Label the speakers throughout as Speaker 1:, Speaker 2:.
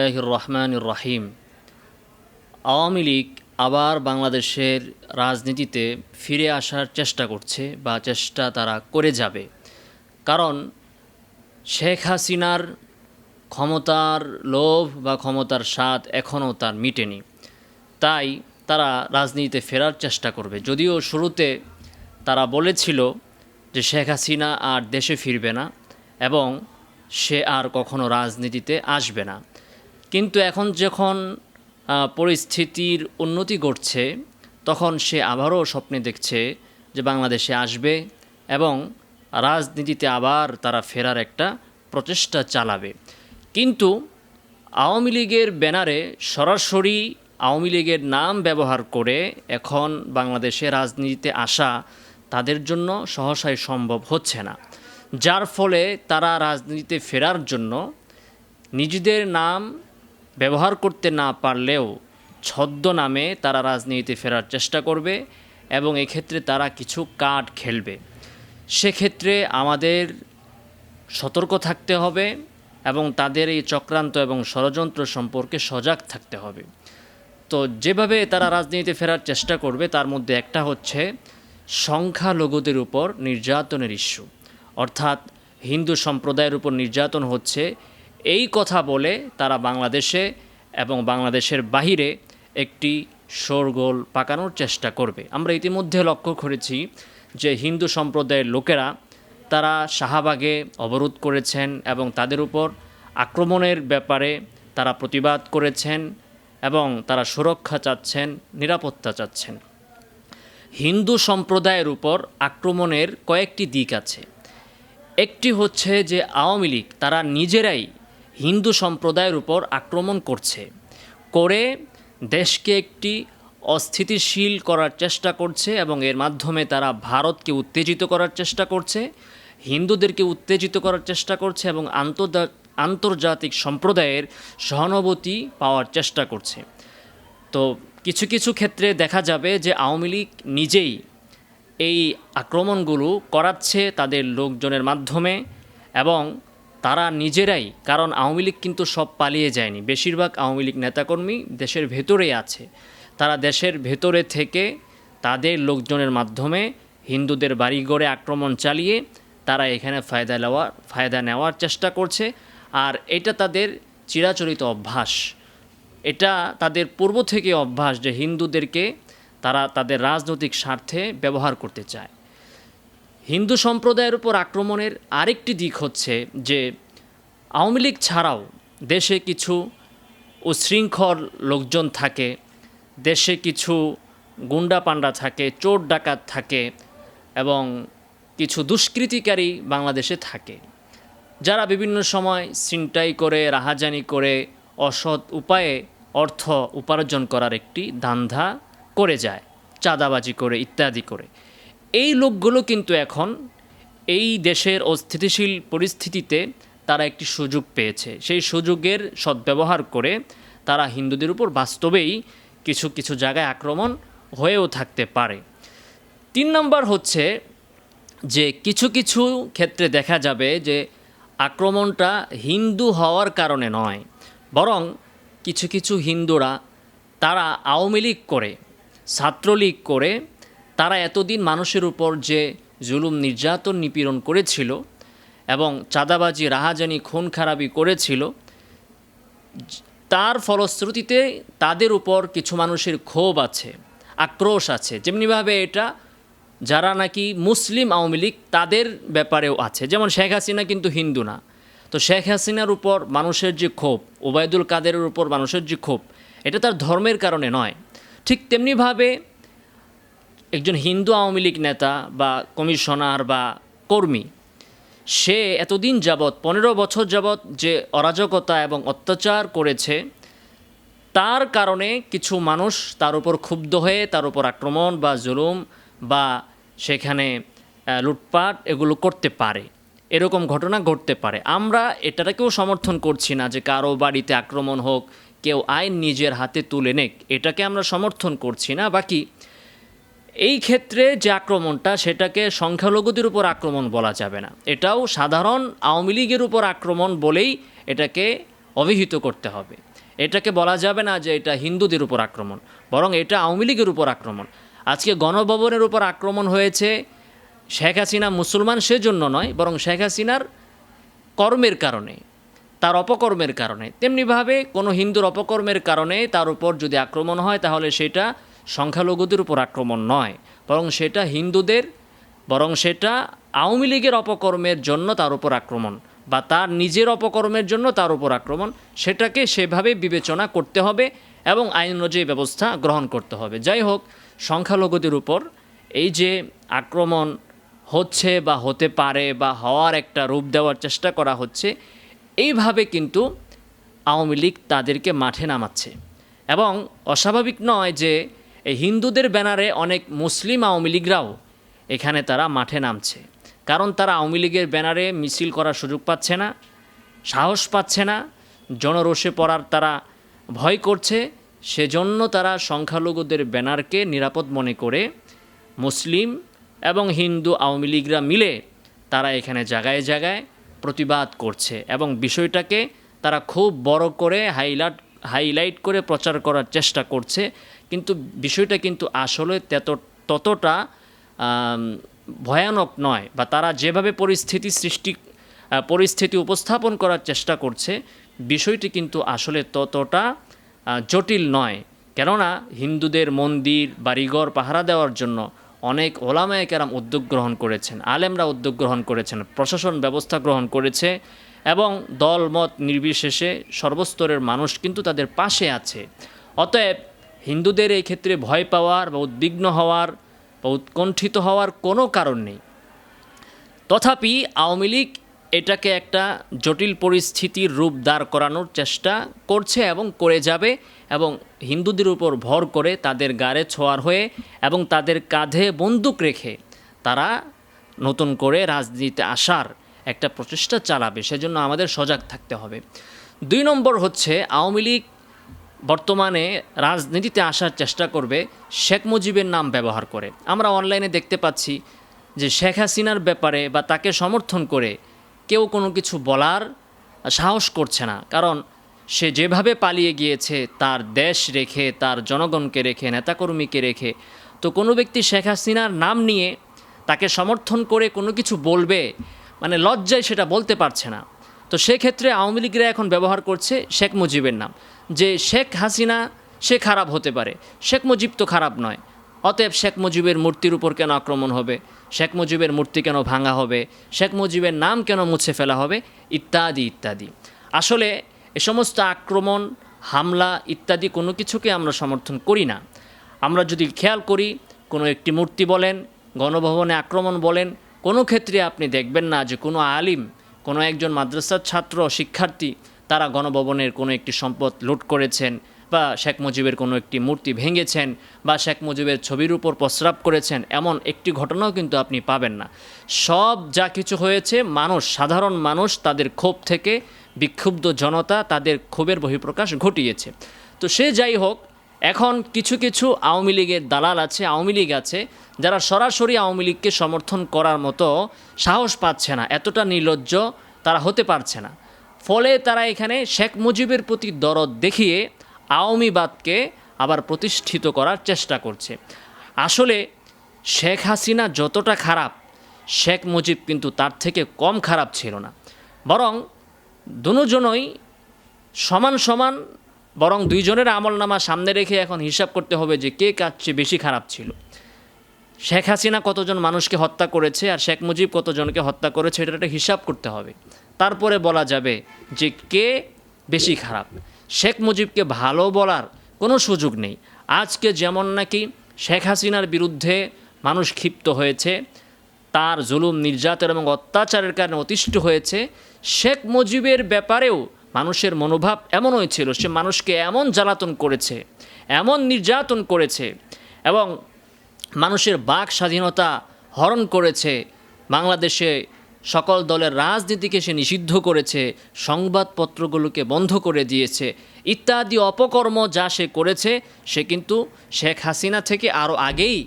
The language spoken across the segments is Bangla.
Speaker 1: রহমানির রহিম আওয়ামী লীগ আবার বাংলাদেশের রাজনীতিতে ফিরে আসার চেষ্টা করছে বা চেষ্টা তারা করে যাবে। কারণ শেখ হাসিনার ক্ষমতার লোভ বা ক্ষমতার স্বাদ এখনও তার মিটেনি। তাই তারা রাজনীতিতে ফেরার চেষ্টা করবে। যদিও শুরুতে তারা বলেছিল যে শেখ হাসিনা আর দেশে ফিরবে না এবং সে আর কখনো রাজনীতিতে আসবে না। কিন্তু এখন যখন পরিস্থিতির উন্নতি ঘটছে, তখন সে আবারও স্বপ্নে দেখছে যে বাংলাদেশে আসবে এবং রাজনীতিতে আবার তারা ফেরার একটা প্রচেষ্টা চালাবে। কিন্তু আওয়ামী লীগের ব্যানারে সরাসরি আওয়ামী লীগের নাম ব্যবহার করে এখন বাংলাদেশে রাজনীতিতে আসা তাদের জন্য সহসায় সম্ভব হচ্ছে না। যার ফলে তারা রাজনীতিতে ফেরার জন্য নিজেদের নাম ব্যবহার করতে না পারলেও ছদ্ম নামে তারা রাজনীতিতে ফেরার চেষ্টা করবে এবং এক্ষেত্রে তারা কিছু কার্ড খেলবে। সেক্ষেত্রে আমাদের সতর্ক থাকতে হবে এবং তাদের এই চক্রান্ত এবং ষড়যন্ত্র সম্পর্কে সজাগ থাকতে হবে। তো যেভাবে তারা রাজনীতিতে ফেরার চেষ্টা করবে, তার মধ্যে একটা হচ্ছে সংখ্যালঘুদের উপর নির্যাতনের ইস্যু। অর্থাৎ হিন্দু সম্প্রদায়ের উপর নির্যাতন হচ্ছে এই কথা বলে তারা বাংলাদেশে এবং বাংলাদেশের বাহিরে একটি শোরগোল পাকানোর চেষ্টা করবে। আমরা ইতিমধ্যে লক্ষ্য করেছি যে হিন্দু সম্প্রদায়ের লোকেরা তারা শাহবাগে অবরোধ করেছেন এবং তাদের উপর আক্রমণের ব্যাপারে তারা প্রতিবাদ করেছেন এবং তারা সুরক্ষা চাচ্ছেন, নিরাপত্তা চাচ্ছেন। হিন্দু সম্প্রদায়ের উপর আক্রমণের কয়েকটি দিক আছে। একটি হচ্ছে যে আওয়ামী লীগ, তারা নিজেরাই হিন্দু সম্প্রদায়ের উপর আক্রমণ করছে। করে দেশকে একটি অস্থিতিশীল করার চেষ্টা করছে এবং এর মাধ্যমে তারা ভারতকে উত্তেজিত করার চেষ্টা করছে, হিন্দুদেরকে উত্তেজিত করার চেষ্টা করছে এবং আন্তর্জা- আন্তর্জাতিক সম্প্রদায়ের সহানুভূতি পাওয়ার চেষ্টা করছে। তো কিছু কিছু ক্ষেত্রে দেখা যাবে যে আওয়ামী লীগ নিজেই এই আক্রমণগুলো করাচ্ছে তাদের লোকজনের মাধ্যমে এবং তারা নিজেরাই, কারণ আওয়ামী লীগ কিন্তু সব পালিয়ে যায়নি। বেশিরভাগ আওয়ামী লীগ নেতাকর্মী দেশের ভেতরে আছে। তারা দেশের ভেতরে থেকে তাদের লোকজনের মাধ্যমে হিন্দুদের বাড়িঘরে আক্রমণ চালিয়ে তারা এখানে ফায়দা নেওয়ার ফায়দা নেওয়ার চেষ্টা করছে। আর এটা তাদের চিরাচরিত অভ্যাস। এটা তাদের পূর্ব থেকে অভ্যাস যে হিন্দুদেরকে তারা তাদের রাজনৈতিক স্বার্থে ব্যবহার করতে চায়। হিন্দু সম্প্রদায়ের উপর আক্রমণের আরেকটি দিক হচ্ছে যে আওয়ামী লীগ ছাড়াও দেশে কিছু উশৃঙ্খল লোকজন থাকে, দেশে কিছু গুন্ডা পান্ডা থাকে, চোর ডাকাত থাকে এবং কিছু দুষ্কৃতিকারী বাংলাদেশে থাকে। যারা বিভিন্ন সময় ছিনতাই করে, রাহাজানি করে, অসৎ উপায়ে অর্থ উপার্জন করার একটি ধান্ধা করে যায়, চাঁদাবাজি করে, ইত্যাদি করে। এই লোকগুলো কিন্তু এখন এই দেশের অস্থিতিশীল পরিস্থিতিতে তারা একটি সুযোগ পেয়েছে। সেই সুযোগের সদ্ব্যবহার করে তারা হিন্দুদের উপর বাস্তবেই কিছু কিছু জায়গায় আক্রমণ হয়েও থাকতে পারে। তিন নম্বর হচ্ছে যে কিছু কিছু ক্ষেত্রে দেখা যাবে যে আক্রমণটা হিন্দু হওয়ার কারণে নয়, বরং কিছু কিছু হিন্দুরা তারা আওয়ামী লীগ করে, ছাত্রলীগ করে তারা এতদিন মানুষের উপর যে জুলুম নির্যাতন নিপীড়ন করেছিল এবং চাঁদাবাজি, রাহাজানি, খুন খারাপি করেছিল, তার ফলশ্রুতিতে তাদের উপর কিছু মানুষের ক্ষোভ আছে, আক্রোশ আছে। যেমনিভাবে এটা যারা নাকি মুসলিম আওয়ামী লীগ, তাদের ব্যাপারেও আছে। যেমন শেখ হাসিনা কিন্তু হিন্দু না। তো শেখ হাসিনার উপর মানুষের যে ক্ষোভ, ওবায়দুল কাদেরের উপর মানুষের যে ক্ষোভ, এটা তার ধর্মের কারণে নয়। ঠিক তেমনিভাবে একজন হিন্দু আওয়ামী লীগ নেতা বা কমিশনার বা কর্মী, সে এতদিন যাবৎ, পনেরো বছর যাবৎ যে অরাজকতা এবং অত্যাচার করেছে, তার কারণে কিছু মানুষ তার উপর ক্ষুব্ধ হয়ে, তার উপর আক্রমণ বা জুলুম বা সেখানে লুটপাট এগুলো করতে পারে। এরকম ঘটনা ঘটতে পারে। আমরা এটাকেও সমর্থন করছি না যে কারও বাড়িতে আক্রমণ হোক, কেউ আইন নিজের হাতে তুলে নেক। এটাকে আমরা সমর্থন করছি না। বাকি এই ক্ষেত্রে যে আক্রমণটা সেটাকে সংখ্যালঘুদের উপর আক্রমণ বলা যাবে না। এটাও সাধারণ আওয়ামী লীগের উপর আক্রমণ বলেই এটাকে অভিহিত করতে হবে। এটাকে বলা যাবে না যে এটা হিন্দুদের উপর আক্রমণ, বরং এটা আওয়ামী লীগের উপর আক্রমণ। আজকে গণভবনের উপর আক্রমণ হয়েছে শেখ হাসিনা মুসলমান সেজন্য নয়, বরং শেখ হাসিনার কর্মের কারণে, তার অপকর্মের কারণে। তেমনিভাবে কোনো হিন্দুর অপকর্মের কারণে তার উপর যদি আক্রমণ হয়, তাহলে সেটা সংখ্যালঘুদের উপর আক্রমণ নয়, বরং সেটা হিন্দুদের, বরং সেটা আওয়ামী লীগের অপকর্মের জন্য তার উপর আক্রমণ বা তার নিজের অপকর্মের জন্য তার উপর আক্রমণ। সেটাকে সেভাবে বিবেচনা করতে হবে এবং আইন অনুযায়ী ব্যবস্থা গ্রহণ করতে হবে। যাই হোক, সংখ্যালঘুদের উপর এই যে আক্রমণ হচ্ছে বা হতে পারে বা হওয়ার একটা রূপ দেওয়ার চেষ্টা করা হচ্ছে, এইভাবে কিন্তু আওয়ামী লীগ তাদেরকে মাঠে নামাচ্ছে। এবং অস্বাভাবিক নয় যে এই হিন্দুদের ব্যানারে অনেক মুসলিম আওয়ামী লীগরাও এখানে তারা মাঠে নামছে। কারণ তারা আওয়ামী লীগের ব্যানারে মিছিল করার সুযোগ পাচ্ছে না, সাহস পাচ্ছে না, জনরোষে পড়ার তারা ভয় করছে। সেজন্য তারা সংখ্যালঘুদের ব্যানারকে নিরাপদ মনে করে মুসলিম এবং হিন্দু আওয়ামী লীগরা মিলে তারা এখানে জায়গায় জায়গায় প্রতিবাদ করছে এবং বিষয়টাকে তারা খুব বড় করে হাইলাইট হাইলাইট করে প্রচার করার চেষ্টা করছে, কিন্তু বিষয়টা কিন্তু আসলে তত, ততটা ভয়ানক নয় বা তারা যেভাবে পরিস্থিতি সৃষ্টি পরিস্থিতি উপস্থাপন করার চেষ্টা করছে, বিষয়টি কিন্তু আসলে ততটা জটিল নয়। কেননা হিন্দুদের মন্দির, বাড়িঘর পাহারা দেওয়ার জন্য অনেক ওলামায়ে কেরাম উদ্যোগ গ্রহণ করেছেন, আলেমরা উদ্যোগ গ্রহণ করেছেন, প্রশাসন ব্যবস্থা গ্রহণ করেছে এবং দল, মত নির্বিশেষে সর্বস্তরের মানুষ কিন্তু তাদের পাশে আছে। অতএব হিন্দুদের এই ক্ষেত্রে ভয় পাওয়ার বা উদ্বিগ্ন হওয়ার বা উৎকণ্ঠিত হওয়ার কোনো কারণ নেই। তথাপি আওয়ামী লীগ এটাকে একটা জটিল পরিস্থিতির রূপ দাঁড় করানোর চেষ্টা করছে এবং করে যাবে এবং হিন্দুদের উপর ভর করে তাদের গাড়ে ছোঁয়ার হয়ে এবং তাদের কাঁধে বন্দুক রেখে তারা নতুন করে রাজনীতিতে আসার একটা প্রচেষ্টা চালাবে, সেজন্য আমাদের সজাগ থাকতে হবে। দুই নম্বর হচ্ছে, আওয়ামী লীগ বর্তমানে রাজনীতিতে আসার চেষ্টা করবে, শেখ মুজিবের নাম ব্যবহার করে। আমরা অনলাইনে দেখতে পাচ্ছি যে শেখ হাসিনার ব্যাপারে বা তাকে সমর্থন করে কেউ কোনো কিছু বলার সাহস করছে না। কারণ সে যেভাবে পালিয়ে গিয়েছে, তার দেশ রেখে, তার জনগণকে রেখে, নেতাকর্মীকে রেখে, তো কোনো ব্যক্তি শেখ হাসিনার নাম নিয়ে তাকে সমর্থন করে কোনো কিছু বলবে মানে লজ্জায় সেটা বলতে পারছে না। তো সেক্ষেত্রে আওয়ামী লীগরা এখন ব্যবহার করছে শেখ মুজিবের নাম। যে শেখ হাসিনা, সে খারাপ হতে পারে। শেখ মুজিব তো খারাপ নয়। অতএব শেখ মুজিবের মূর্তির উপর কেন আক্রমণ হবে? শেখ মুজিবের মূর্তি কেন ভাঙা হবে? শেখ মুজিবের নাম কেন মুছে ফেলা হবে? ইত্যাদি ইত্যাদি। আসলে এ সমস্ত আক্রমণ, হামলা ইত্যাদি কোনো কিছুকে আমরা সমর্থন করি না। আমরা যদি খেয়াল করি, কোনো একটি মূর্তি বলেন, গণভবনে আক্রমণ বলেন কোনো ক্ষেত্রে আপনি দেখবেন না যে কোনো আলিম, কোনো একজন মাদ্রাসার ছাত্র, শিক্ষার্থী, তারা গণভবনের কোনো একটি সম্পদ লুট করেছেন বা শেখ মুজিবের কোনো একটি মূর্তি ভেঙেছেন বা শেখ মুজিবের ছবির উপর প্রস্রাব করেছেন, এমন একটি ঘটনাও কিন্তু আপনি পাবেন না। সব যা কিছু হয়েছে, মানুষ, সাধারণ মানুষ, তাদের ক্ষোভ থেকে বিক্ষুব্ধ জনতা, তাদের ক্ষোভের বহিঃপ্রকাশ ঘটিয়েছে। তো সে যাই হোক এখন কিছু কিছু আওয়ামী লীগের দালাল আছে, আওয়ামী লীগ আছে, যারা সরাসরি আওয়ামী লীগকে সমর্থন করার মতো সাহস পাচ্ছে না, এতটা নির্লজ্জ তারা হতে পারছে না। ফলে তারা এখানে শেখ মুজিবের প্রতি দরদ দেখিয়ে আওয়ামীবাদকে আবার প্রতিষ্ঠিত করার চেষ্টা করছে। আসলে শেখ হাসিনা যতটা খারাপ, শেখ মুজিব কিন্তু তার থেকে কম খারাপ ছিল না। বরং দুজনই সমান সমান বরং দুইজনের আমল নামা সামনে রেখে এখন হিসাব করতে হবে যে কে কাজ চেয়ে বেশি খারাপ ছিল। শেখ হাসিনা কতজন মানুষকে হত্যা করেছে আর শেখ মুজিব কতজনকে হত্যা করেছে এটা একটা হিসাব করতে হবে। তারপরে বলা যাবে যে কে বেশি খারাপ। শেখ মুজিবকে ভালো বলার কোনো সুযোগ নেই। আজকে যেমন নাকি শেখ হাসিনার বিরুদ্ধে মানুষ ক্ষিপ্ত হয়েছে, তার জুলুম, নির্যাতন এবং অত্যাচারের কারণে অতিষ্ঠ হয়েছে, শেখ মুজিবের ব্যাপারেও মানুষের মনোভাব এমন হয়েছিল সে মানুষকে এমন জ্বালাতন করেছে, এমন নির্যাতন করেছে এবং মানুষের বাক স্বাধীনতা হরণ করেছে। বাংলাদেশে সকল দলের রাজনীতিকে সে নিষিদ্ধ করেছে, সংবাদপত্রগুলোকে বন্ধ করে দিয়েছে। ইত্যাদি অপকর্ম যা সে করেছে, সে কিন্তু শেখ হাসিনা থেকে আরও আগেই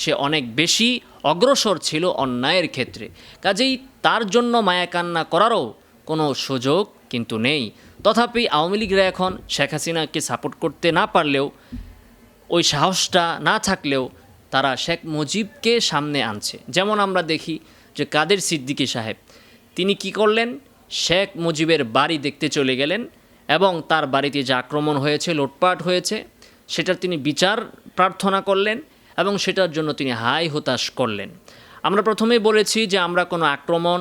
Speaker 1: সে অনেক বেশি অগ্রসর ছিল অন্যায়ের ক্ষেত্রে। কাজেই তার জন্য মায়াকান্না করারও কোনো সুযোগ কিন্তু নেই। তথাপি আওয়ামী লীগরা এখন শেখ হাসিনাকে সাপোর্ট করতে না পারলেও, ওই সাহসটা না থাকলেও তারা শেখ মুজিবকে সামনে আনছে। যেমন আমরা দেখি যে কাদের সিদ্দিকী সাহেব, তিনি কি করলেন? শেখ মুজিবের বাড়ি দেখতে চলে গেলেন এবং তার বাড়িতে যে আক্রমণ হয়েছে, লুটপাট হয়েছে, সেটার তিনি বিচার প্রার্থনা করলেন এবং সেটার জন্য তিনি হাই হতাশ করলেন। আমরা প্রথমেই বলেছি যে আমরা কোনো আক্রমণ,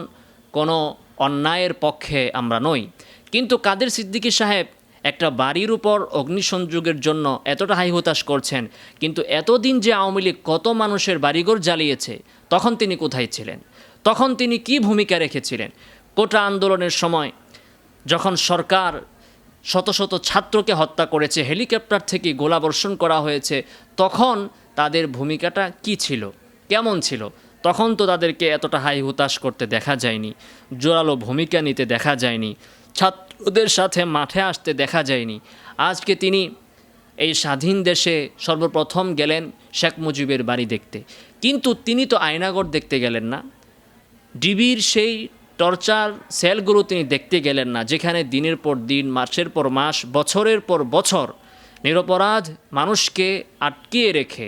Speaker 1: কোনো অন্যায়ের পক্ষে আমরা নই। কিন্তু কাদের সিদ্দিকী সাহেব একটা বাড়ির উপর অগ্নিসংযোগের জন্য এতটা হাই হতাশ করছেন, কিন্তু এতদিন যে আওয়ামী লীগ কত মানুষের বাড়িঘর জ্বালিয়েছে, তখন তিনি কোথায় ছিলেন? তখন তিনি কি ভূমিকা রেখেছিলেন? কোটা আন্দোলনের সময় যখন সরকার শত শত ছাত্রকে হত্যা করেছে, হেলিকপ্টার থেকে গোলাবর্ষণ করা হয়েছে, তখন তাদের ভূমিকাটা কি ছিল? কেমন ছিল? তখন তো তাদেরকে এতটা হাই হুতাশ করতে দেখা যায়নি, জোরালো ভূমিকা নিতে দেখা যায়নি, ছাত্রদের সাথে মাঠে আসতে দেখা যায়নি। আজকে তিনি এই স্বাধীন দেশে সর্বপ্রথম গেলেন শেখ মুজিবের বাড়ি দেখতে। কিন্তু তিনি তো আয়নাগর দেখতে গেলেন না। ডিবির সেই টর্চার সেলগুলো তিনি দেখতে গেলেন না, যেখানে দিনের পর দিন, মাসের পর মাস, বছরের পর বছর নিরপরাধ মানুষকে আটকিয়ে রেখে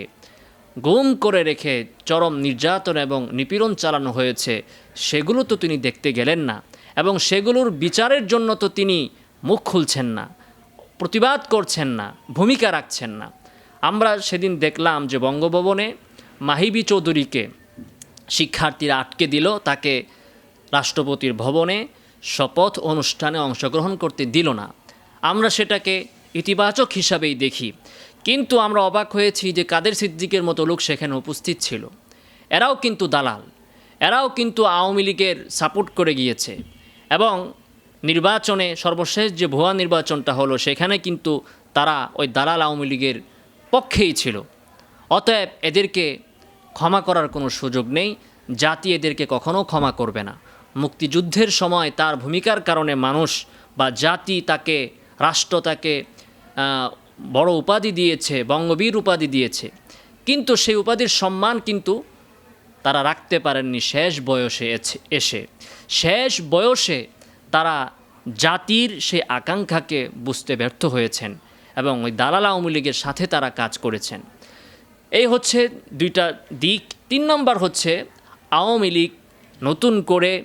Speaker 1: গুম করে রেখে চরম নির্যাতন এবং নিপীড়ন চালানো হয়েছে, সেগুলো তো তিনি দেখতে গেলেন না এবং সেগুলোর বিচারের জন্য তো তিনি মুখ খুলছেন না, প্রতিবাদ করছেন না, ভূমিকা রাখছেন না। আমরা সেদিন দেখলাম যে বঙ্গভবনে মাহিবি চৌধুরীকে শিক্ষার্থীরা আটকে দিল, তাকে রাষ্ট্রপতির ভবনে শপথ অনুষ্ঠানে অংশগ্রহণ করতে দিল না। আমরা সেটাকে ইতিবাচক হিসাবেই দেখি। কিন্তু আমরা অবাক হয়েছি যে কাদের সিদ্দিকের মতো লোক সেখানে উপস্থিত ছিল। এরাও কিন্তু দালাল। এরাও কিন্তু আওয়ামী লীগের সাপোর্ট করে গিয়েছে। এবং নির্বাচনে সর্বশেষ যে ভুয়া নির্বাচনটা হলো, সেখানে কিন্তু তারা ওই দালাল আওয়ামী লীগের পক্ষেই ছিল। অতএব এদেরকে ক্ষমা করার কোনো সুযোগ নেই। জাতি এদেরকে কখনো ক্ষমা করবে না। মুক্তিযুদ্ধের সময় তার ভূমিকার কারণে মানুষ বা জাতি তাকে, রাষ্ট্র তাকে বড় উপাধি দিয়েছে, বঙ্গবীর উপাধি দিয়েছে। কিন্তু সেই উপাধির সম্মান কিন্তু তারা রাখতে পারেননি শেষ বয়সে এসে। শেষ বয়সে তারা জাতির সেই আকাঙ্ক্ষাকে বুঝতে ব্যর্থ হয়েছেন এবং ওই দালাল আওয়ামী লীগের সাথে তারা কাজ করেছেন। এই হচ্ছে দুইটা দিক। তিন নম্বর হচ্ছে আওয়ামী লীগ নতুন করে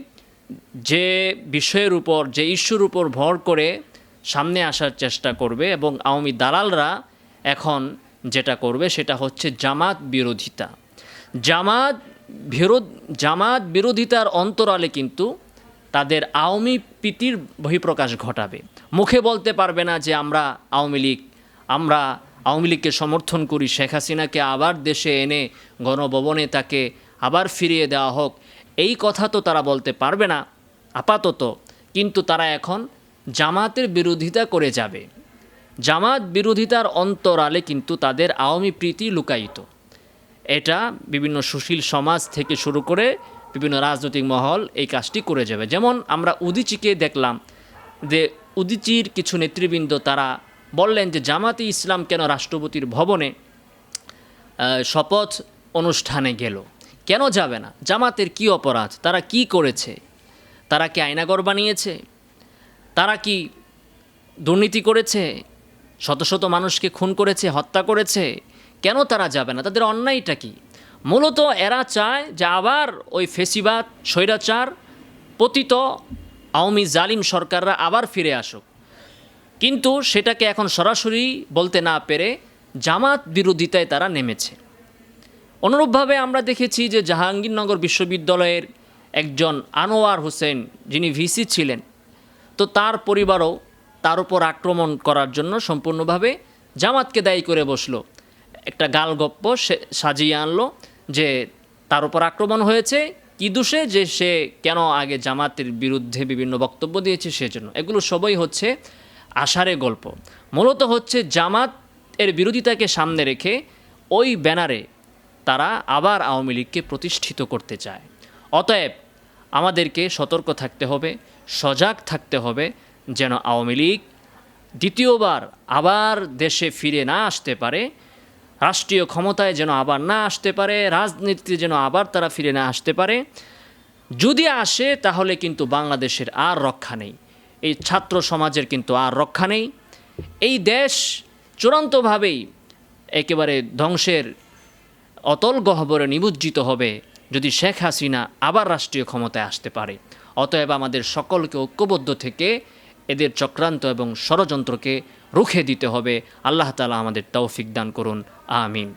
Speaker 1: যে বিষয়ের উপর, যে ইস্যুর উপর ভর করে সামনে আসার চেষ্টা করবে এবং আওয়ামী দালালরা এখন যেটা করবে সেটা হচ্ছে জামাত বিরোধিতা। জামাত বিরোধ, জামাত বিরোধিতার অন্তরালে কিন্তু তাদের আওয়ামী প্রীতির বহিঃপ্রকাশ ঘটাবে। মুখে বলতে পারবে না যে আমরা আওয়ামী লীগ, আমরা আওয়ামী লীগকে সমর্থন করি, শেখ হাসিনাকে আবার দেশে এনে গণভবনে তাকে আবার ফিরিয়ে দেওয়া হোক। এই কথা তো তারা বলতে পারবে না, আপাতত। কিন্তু তারা এখন জামাতের বিরোধিতা করে যাবে। জামাত বিরোধিতার অন্তরালে কিন্তু তাদের আওয়ামী প্রীতি লুকায়িত। এটা বিভিন্ন সুশীল সমাজ থেকে শুরু করে বিভিন্ন রাজনৈতিক মহল এই কাজটি করে যাবে। যেমন আমরা উদিচিকে দেখলাম যে উদিচির কিছু নেতৃবৃন্দ তারা বললেন যে জামাতে ইসলাম কেন রাষ্ট্রপতির ভবনে শপথ অনুষ্ঠানে গেল? কেন যাবে না? জামাতের কি অপরাধ? তারা কি করেছে? তারা কি আয়নাগর বানিয়েছে? তারা কি দুর্নীতি করেছে? শত শত মানুষকে খুন করেছে, হত্যা করেছে? কেন তারা যাবে না? তাদের অন্যায়টা কি? মূলত এরা চায় যে আবার ওই ফেসিবাদ, স্বৈরাচার পতিত আওয়ামী জালিম সরকাররা আবার ফিরে আসুক। কিন্তু সেটাকে এখন সরাসরি বলতে না পেরে জামাত বিরোধিতায় তারা নেমেছে। অনুরূপভাবে আমরা দেখেছি যে জাহাঙ্গীরনগর বিশ্ববিদ্যালয়ের একজন আনোয়ার হোসেন যিনি ভিসি ছিলেন তো তার পরিবারও তার উপর আক্রমণ করার জন্য সম্পূর্ণভাবে জামাতকে দায়ী করে বসল। একটা গালগপ্প সে সাজিয়ে আনলো যে তার উপর আক্রমণ হয়েছে, কি দোষে যে সে কেন আগে জামাতের বিরুদ্ধে বিভিন্ন বক্তব্য দিয়েছে সেজন্য। এগুলো সবই হচ্ছে আষাঢ়ে গল্প। মূলত হচ্ছে জামাত এর বিরোধিতাকে সামনে রেখে ওই ব্যানারে তারা আবার আওয়ামী লীগকে প্রতিষ্ঠিত করতে চায়। অতএব আমাদেরকে সতর্ক থাকতে হবে সজাগ থাকতে হবে যেন আওয়ামী লীগ দ্বিতীয়বার আবার দেশে ফিরে না আসতে পারে, রাষ্ট্রীয় ক্ষমতায় যেন আবার না আসতে পারে, রাজনীতিতে যেন আবার তারা ফিরে না আসতে পারে। যদি আসে, তাহলে কিন্তু বাংলাদেশের আর রক্ষা নেই। এই ছাত্র সমাজের কিন্তু আর রক্ষা নেই। এই দেশ চূড়ান্তভাবেই একেবারে ধ্বংসের অতল গহ্বরে নিমজ্জিত হবে যদি শেখ হাসিনা আবার রাষ্ট্রীয় ক্ষমতায় আসতে পারে। অতএব আমাদের সকলকে ঐক্যবদ্ধ থেকে এদের চক্রান্ত এবং ষড়যন্ত্রকে রুখে দিতে হবে। আল্লাহ তালা আমাদের তৌফিক দান করুন। আমিন।